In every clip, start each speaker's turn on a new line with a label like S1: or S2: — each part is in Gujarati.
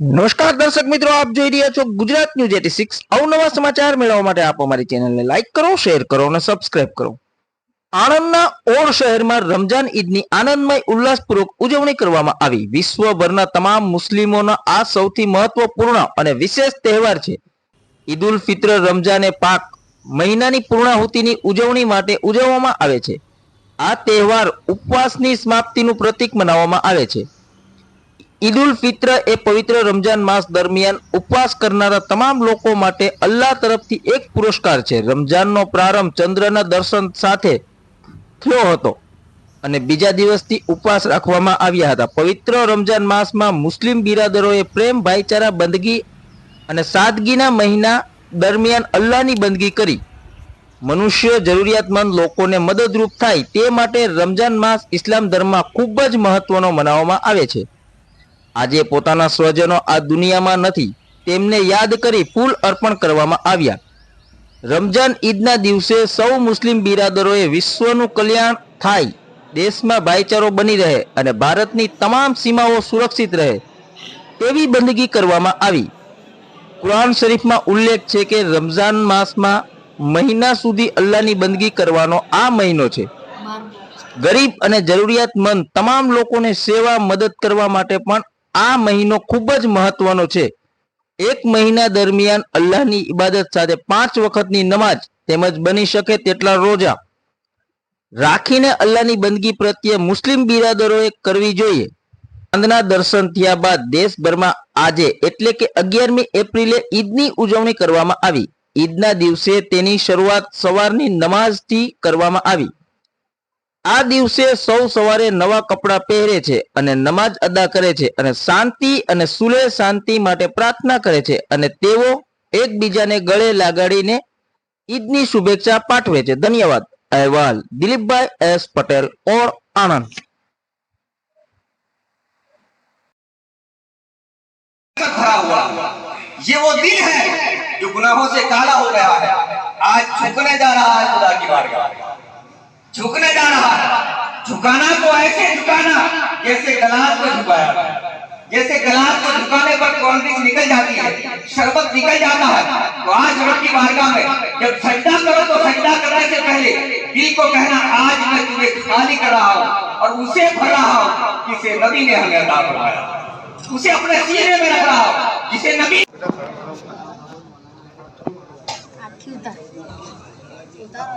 S1: નમસ્કાર દર્શક મિત્રો, આપ જોઈ રહ્યા છો ગુજરાત ન્યૂઝ એટી સિક્સ. અવનવા સમાચાર મેળવવા માટે આપ અમારી ચેનલને લાઇક કરો, શેર કરો અને સબસ્ક્રાઇબ કરો. આણંદના ઓણ શહેરમાં રમજાન ઈદની આનંદમય ઉલ્લાસપૂર્વક ઉજવણી કરવામાં આવી. વિશ્વભરના તમામ મુસ્લિમોના આ સૌથી મહત્વપૂર્ણ અને વિશેષ તહેવાર છે. ઈદ ઉલ ફિત્ર રમજાને પાક મહિનાની પૂર્ણાહુતિની ઉજવણી માટે ઉજવવામાં આવે છે. આ તહેવાર ઉપવાસની સમાપ્તિનું પ્રતીક મનાવવામાં આવે છે. ઈદ ઉલ ફિત્ર એ પવિત્ર રમજાન માસ દરમિયાન ઉપવાસ કરનારા તમામ લોકો માટે અલ્લાહ તરફથી એક પુરસ્કાર છે. રમજાનનો પ્રારંભ ચંદ્રના દર્શન સાથે થયો હતો અને બીજા દિવસથી ઉપવાસ રાખવામાં આવ્યા હતા. પવિત્ર રમજાન માસમાં મુસ્લિમ બિરાદરોએ પ્રેમ, ભાઈચારા, બંદગી અને સાદગીના મહિના દરમિયાન અલ્લાહની બંદગી કરી. મનુષ્ય જરૂરિયાતમંદ લોકોને મદદરૂપ થાય તે માટે રમજાન માસ ઇસ્લામ ધર્મમાં ખૂબ જ મહત્વનો મનાવવામાં આવે છે. આજે પોતાના સ્વજનો આ દુનિયામાં નથી, તેમને યાદ કરી ફૂલ અર્પણ કરવામાં આવ્યા. રમજાન ઈદના દિવસે સૌ મુસ્લિમ બિરાદરોએ વિશ્વનું કલ્યાણ થાય, દેશમાં ભાઈચારો બની રહે અને ભારતની તમામ સીમાઓ સુરક્ષિત રહે તેવી બંદગી કરવામાં આવી. કુરાન શરીફમાં ઉલ્લેખ છે કે રમઝાન માસમાં મહિના સુધી અલ્લાહની બંદગી કરવાનો આ મહિનો છે. ગરીબ અને જરૂરિયાતમંદ તમામ લોકોને સેવા મદદ કરવા માટે પણ આ મહિનો ખૂબ જ મહત્વનો છે. એક મહિના દરમિયાન અલ્લાહની ઇબાદત સાથે પાંચ વખતની નમાજ તેમજ બની શકે તેટલા રોજા. રાખીને અલ્લાહની બંદગી પ્રત્યે મુસ્લિમ બિરાદરોએ કરવી જોઈએ. ચાંદના દર્શન થયા બાદ દેશભરમાં આજે એટલે કે અગિયારમી એપ્રિલે ઈદની ઉજવણી કરવામાં આવી. ઈદના દિવસે તેની શરૂઆત સવારની નમાઝથી કરવામાં આવી. આ દિવસે સૌ સવારે નવા કપડાં પહેરે છે અને નમાજ અદા કરે છે અને શાંતિ અને સુલે શાંતિ માટે પ્રાર્થના કરે છે અને તેઓ એકબીજાને ગળે લાગાડીને ઈદની શુભેચ્છા પાઠવે છે ધન્યવાદ અહેવાલ દિલીપભાઈ એસ પટેલ ઓર આણંદ
S2: भरा हुआ ये वो दिन है जो गुनाहों से काला हो गया है आज झुकने जा रहा है खुदा की बारगाह झुकने जा रहा है झुकाना तो ऐसे झुकाना। जैसे गलास को झुकाया। जैसे गलास को झुकाने पर कोल्ड ड्रिंक निकल जाती है, शरबत निकल जाता है तो आज रब की बारगाह में जब सज्जा करो तो सज्जा करने से पहले दिल को कहना, आज मैं तुझे खाली कर रहा हूँ और उसे भर रहा हूँ जिसे नबी ने हमें अदा करवाया। उसे अपने सीने में रख रहा हूँ, जिसे नबी
S3: उतार। उतार।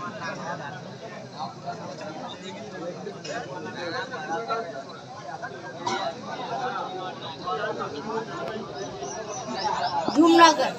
S3: કર